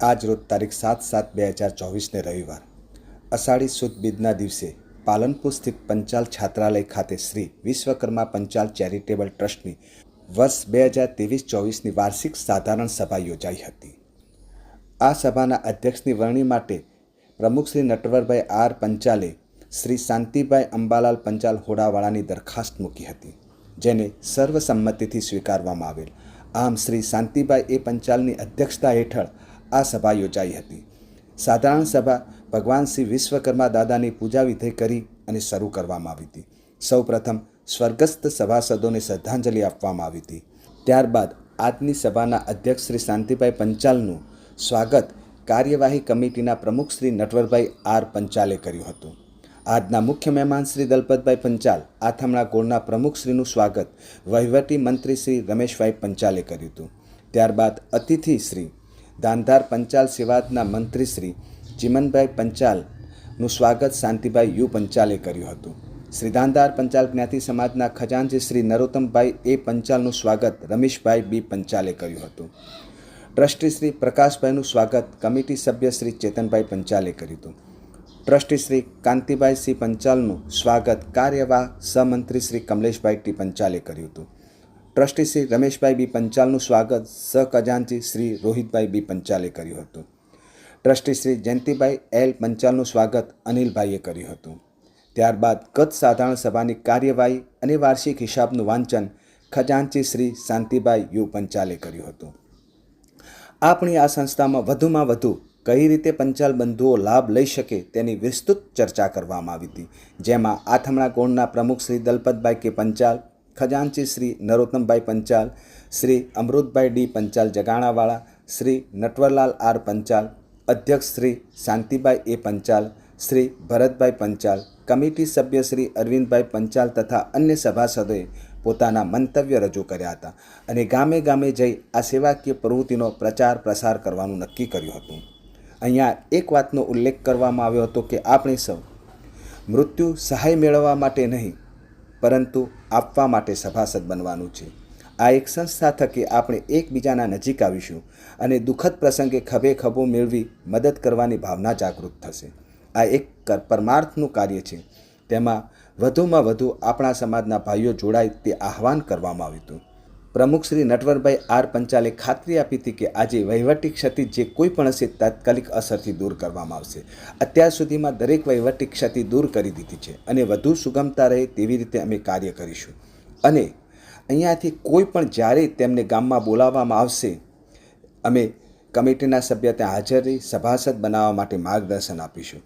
આજ રોજ તારીખ સાત સાત બે હજાર ચોવીસને રવિવાર. અષાઢી સુદ બીજના દિવસે પાલનપુર સ્થિત પંચાલ છાત્રાલય ખાતે શ્રી વિશ્વકર્મા પંચાલ ચેરિટેબલ ટ્રસ્ટની વર્ષ બે હજાર ત્રેવીસ ચોવીસની વાર્ષિક સાધારણ સભા યોજાઈ હતી. આ સભાના અધ્યક્ષની વરણી માટે પ્રમુખ શ્રી નટવરભાઈ આર પંચાલે શ્રી શાંતિભાઈ અંબાલાલ પંચાલ હોડાવાળાની દરખાસ્ત મૂકી હતી, જેને સર્વસંમતિથી સ્વીકારવામાં આવેલ. આમ શ્રી શાંતિભાઈ એ પંચાલની અધ્યક્ષતા હેઠળ આ સભા યોજાઈ હતી. સાધારણ સભા ભગવાન શ્રી વિશ્વકર્મા દાદાની પૂજા વિધિ કરી અને શરૂ કરવામાં આવી હતી. સૌપ્રથમ સ્વર્ગસ્થ સભાસદોને શ્રદ્ધાંજલિ આપવામાં આવી હતી. ત્યારબાદ આજની સભાના અધ્યક્ષ શ્રી શાંતિભાઈ પંચાલનું સ્વાગત કાર્યવાહી કમિટીના પ્રમુખ શ્રી નટવરભાઈ આર પંચાલે કર્યું હતું. આજના મુખ્ય મહેમાન શ્રી દલપતભાઈ પંચાલ, આથમણા ગોળના પ્રમુખશ્રીનું સ્વાગત વહીવટી મંત્રી શ્રી રમેશભાઈ પંચાલે કર્યું હતું. ત્યારબાદ અતિથિ શ્રી દાંધાર પંચાલ સેવાદના મંત્રી શ્રી ચિમનભાઈ પંચાલનું સ્વાગત શાંતિભાઈ યુ પંચાલે કર્યું હતું. શ્રી દાંધાર પંચાલ જ્ઞાતિ સમાજના ખજાનજી શ્રી નરોત્તમભાઈ એ પંચાલનું સ્વાગત રમેશભાઈ બી પંચાલે કર્યું હતું. ટ્રસ્ટી શ્રી પ્રકાશભાઈનું સ્વાગત કમિટી સભ્ય શ્રી ચેતનભાઈ પંચાલે કર્યું હતું. ટ્રસ્ટી શ્રી કાંતિભાઈ સી પંચાલનું સ્વાગત કાર્યવાહ સહમંત્રી શ્રી કમલેશભાઈ ટી પંચાલે કર્યું હતું. ટ્રસ્ટી શ્રી રમેશભાઈ બી પંચાલનું સ્વાગત સહખજાનચી શ્રી રોહિતભાઈ બી પંચાલે કર્યું હતું. ટ્રસ્ટી શ્રી જયંતિભાઈ એલ પંચાલનું સ્વાગત અનિલભાઈએ કર્યું હતું. ત્યારબાદ ગત સાધારણ સભાની કાર્યવાહી અને વાર્ષિક હિસાબનું વાંચન ખજાનચી શ્રી શાંતિભાઈ યુ પંચાલે કર્યું હતું. આપણી આ સંસ્થામાં વધુમાં વધુ કઈ રીતે પંચાલ બંધુઓ લાભ લઈ શકે તેની વિસ્તૃત ચર્ચા કરવામાં આવી હતી. જેમાં આથમણા ગોળના પ્રમુખ શ્રી દલપતભાઈ કે પંચાલ ખજાનચી શ્રી નરોત્તમભાઈ પંચાલ, શ્રી અમૃતભાઈ ડી પંચાલ જગાણાવાળા, શ્રી નટવરલાલ આર પંચાલ, અધ્યક્ષ શ્રી શાંતિભાઈ એ પંચાલ, શ્રી ભરતભાઈ પંચાલ, કમિટી સભ્ય શ્રી અરવિંદભાઈ પંચાલ તથા અન્ય સભાસદોએ પોતાના મંતવ્ય રજૂ કર્યા હતા અને ગામે ગામે જઈ આ સેવાકીય પ્રવૃત્તિનો પ્રચાર પ્રસાર કરવાનું નક્કી કર્યું હતું. અહીંયા એક વાતનો ઉલ્લેખ કરવામાં આવ્યો હતો કે આપણે સૌ મૃત્યુ સહાય મેળવવા માટે નહીં પરંતુ આપવા માટે સભાસદ બનવાનું છે. આ એક સંસ્થા થકી આપણે એકબીજાના નજીક આવીશું અને દુઃખદ પ્રસંગે ખભે ખભો મેળવી મદદ કરવાની ભાવના જાગૃત થશે. આ એક પરમાર્થનું કાર્ય છે. તેમાં વધુમાં વધુ આપણા સમાજના ભાઈઓ જોડાય તે આહવાન કરવામાં આવ્યું હતું. પ્રમુખ શ્રી નટવરભાઈ આર પંચાલે ખાતરી આપી હતી કે આજે વહીવટી ક્ષતિ જે કોઈ પણ હશે તાત્કાલિક અસરથી દૂર કરવામાં આવશે. અત્યાર સુધીમાં દરેક વહીવટી ક્ષતિ દૂર કરી દીધી છે અને વધુ સુગમતા રહે તેવી રીતે અમે કાર્ય કરીશું. અને અહીંયાથી કોઈ પણ જ્યારે તેમને ગામમાં બોલાવવામાં આવશે, અમે કમિટીના સભ્ય ત્યાં હાજર રહી સભાસદ બનાવવા માટે માર્ગદર્શન આપીશું.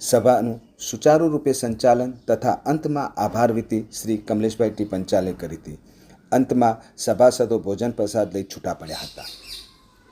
સભાનું સુચારુ રૂપે સંચાલન તથા અંતમાં આભાર વિધિ શ્રી કમલેશભાઈ ટી પંચાલે કરી હતી. અંતમાં સભાસદો ભોજન પ્રસાદ લઈ છૂટા પડ્યા હતા.